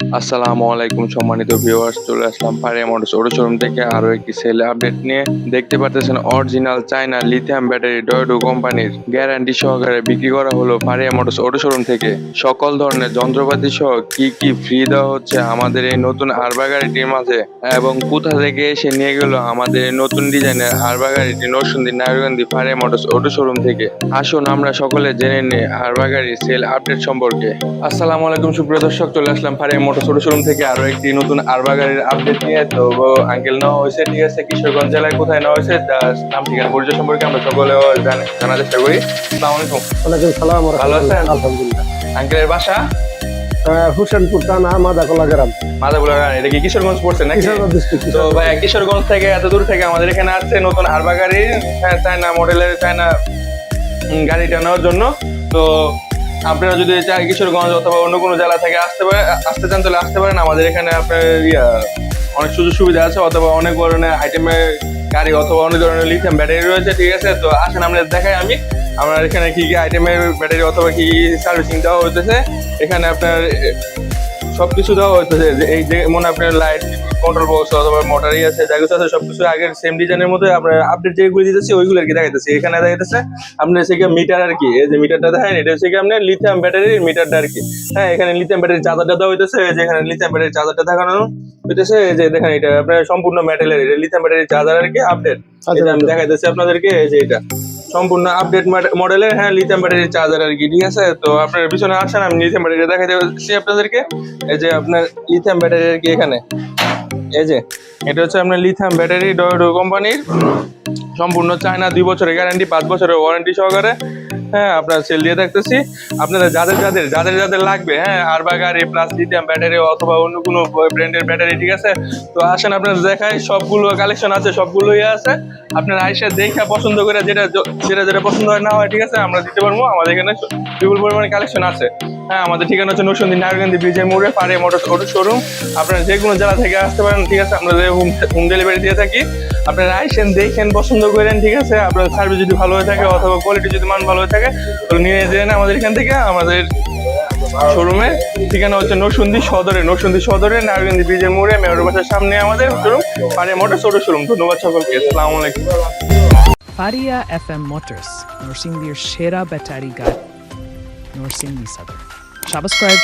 আসসালামু আলাইকুম সম্মানিত ভিউয়ার্স চলে আসলাম পারিয়া মোটরস অটো শোরুম থেকে আরও একটি সেল আপডেট নিয়ে। দেখতে পাচ্ছেন অরিজিনাল চায়না লিথিয়াম ব্যাটারি ডয়ডো কোম্পানির গ্যারান্টি সহকারে বিক্রি করা হলো পারিয়া মোটরস অটো শোরুম থেকে। সকল ধরনের যন্ত্রপাতি সহ কি কি ফ্রি দেওয়া হচ্ছে আমাদের এই নতুন আরবা গাড়িটির মাঝে এবং কোথা থেকে এসে নিয়ে গেল আমাদের এই নতুন ডিজাইনের আরবা গাড়িটি নরসিংদী নারায়ণগঞ্জি পারিয়া মোটরস অটো শোরুম থেকে। আসুন আমরা সকলে জেনে নিই আরবা গাড়ির সেল আপডেট সম্পর্কে। আসসালামু আলাইকুম সুপ্রিয় দর্শক, চলে আসলাম পারিয়া মোটর ছোট শোরুম থেকে আরও একটি নতুন আরবা গাড়ির আপডেট নিয়ে। তো আঙ্কেল নেওয়া হয়েছে ঠিক আছে? কিশোরগঞ্জ জেলায় কোথায় নেওয়া হয়েছে? তার নাম ঠিকানা পরিচয় সম্পর্কে আমরা সকলে জানার চেষ্টা করি। আসসালামু আলাইকুম। ওয়ালাইকুম সালাম ভালো আছেন? আলহামদুলিল্লাহ। আঙ্কেলের বাসা? হুসেনপুর থানা মাদাকলা গ্রাম। মাদাগুলা এটা কি কিশোরগঞ্জ পড়ছে নাকি? কিশোরগঞ্জ তো ভাই কিশোরগঞ্জ থেকে এত দূর থেকে আমাদের এখানে আসছে নতুন আরবা গাড়ি হ্যাঁ, চায়না মডেলের চায়না গাড়িটা নেওয়ার জন্য। তো আপনারা যদি কিশোরগঞ্জ অথবা অন্য কোনো জেলা থেকে আসতে পারে, আসতে চান, তাহলে আসতে পারেন। আমাদের এখানে আপনার, ইয়া, অনেক সুযোগ সুবিধা আছে, অথবা অনেক ধরনের আইটেমের গাড়ি অথবা অনেক ধরনের লিথিয়াম ব্যাটারি রয়েছে, ঠিক আছে? তো আসেন, আমরা দেখাই আমি, আমার এখানে কী কী আইটেমের ব্যাটারি অথবা কী কী সার্ভিসিং দেওয়া হইতেছে। এখানে আপনার সব কিছু দেওয়া হইতেছে। এই যে মনে আপনার লাইট কন্ট্রোল বক্স অথবা মোটরই আছে যা কিছু আছে সবকিছু আগের সেম ডিজাইনের মধ্যে আপনার আপডেট যেগুলো দিতেছি ওইগুলো আর কি দেখাইতেছি। এখানে দেখাইতেছে আপনার হচ্ছে মিটার আর কি এই যে মিটারটা দেখেন এটা হচ্ছে কি আপনার লিথিয়াম ব্যাটারির মিটারটা আর কি। হ্যাঁ এখানে লিথিয়াম ব্যাটারির চার্জারটা দেওয়া হইতেছে এই যে এখানে লিথিয়াম ব্যাটারির চার্জারটা দেখানো হইতেছে এই যে দেখেন এটা আপনার সম্পূর্ণ মেটালের এটা লিথিয়াম ব্যাটারির চার্জার আর কি আপডেট এটা আমি দেখাইতেছি আপনাদেরকে এই যে এটা। সম্পূর্ণ আপডেট মডেলের হ্যাঁ লিথিয়াম ব্যাটারির চার্জার আর কি ঠিক আছে? তো আপনার পিছনে আসেন আমি লিথিয়াম ব্যাটারি দেখাই দিচ্ছি আপনাদেরকে। এই যে আপনার লিথিয়াম ব্যাটারি আর কি এখানে। এই যে, এটা হচ্ছে আপনার লিথিয়াম ব্যাটারি ডয়ডো কোম্পানির সম্পূর্ণ চায়না দুই বছরের গ্যারান্টি পাঁচ বছরের ওয়ারেন্টি সহকারে। হ্যাঁ আপনার সেল দিয়ে দেখতেছি। আপনাদের যাদের যাদের যাদের যাদের লাগবে হ্যাঁ আরবা গাড়ি প্লাস লিথিয়াম ব্যাটারি অথবা অন্য কোনো ব্র্যান্ডের ব্যাটারি ঠিক আছে? তো আসেন আপনার দেখাই, সবগুলো কালেকশন আছে, সবগুলোই আছে। আপনার আইসা দেখে পছন্দ করে যেটা যেটা যেটা পছন্দ হয় না হয়, ঠিক আছে, আমরা দিতে পারব। আমাদের এখানে বিপুল পরিমাণে কালেকশন আছে। হ্যাঁ আমাদের ঠিকানা হচ্ছে নরসিংদী নারায়ণগঞ্জ ব্রিজের মোড়ে পারে মোটর অটো শোরুম আপনারা যে কোনো জেলা থেকে আসতে পারেন, ঠিক আছে, আমরা হোম হোম ডেলিভারি দিয়ে থাকি, আপনারা আইসেন দেখেন, পছন্দ করেন, ঠিক আছে আপনার সার্ভিস যদি ভালো হয়ে থাকে অথবা কোয়ালিটি যদি মান ভালো হয়ে থাকে, তাহলে নিয়ে যেন আমাদের এখান থেকে, আমাদের শোরুমে ঠিকানা হচ্ছে নরসুন্দি সদরে নরসুন্দি সদরে নারায়ণগঞ্জ ব্রিজের মোড়ে, মেয়র বাসার সামনে আমাদের শোরুম পারে মোটর ছোট শোরুম ধন্যবাদ সকলকে, আসসালামু আলাইকুম। এফ এম মোটরস, নরসিংদীর সেরা ব্যাটারি গাড়ি, নরসিংদী সদর। সাবস্ক্রাইব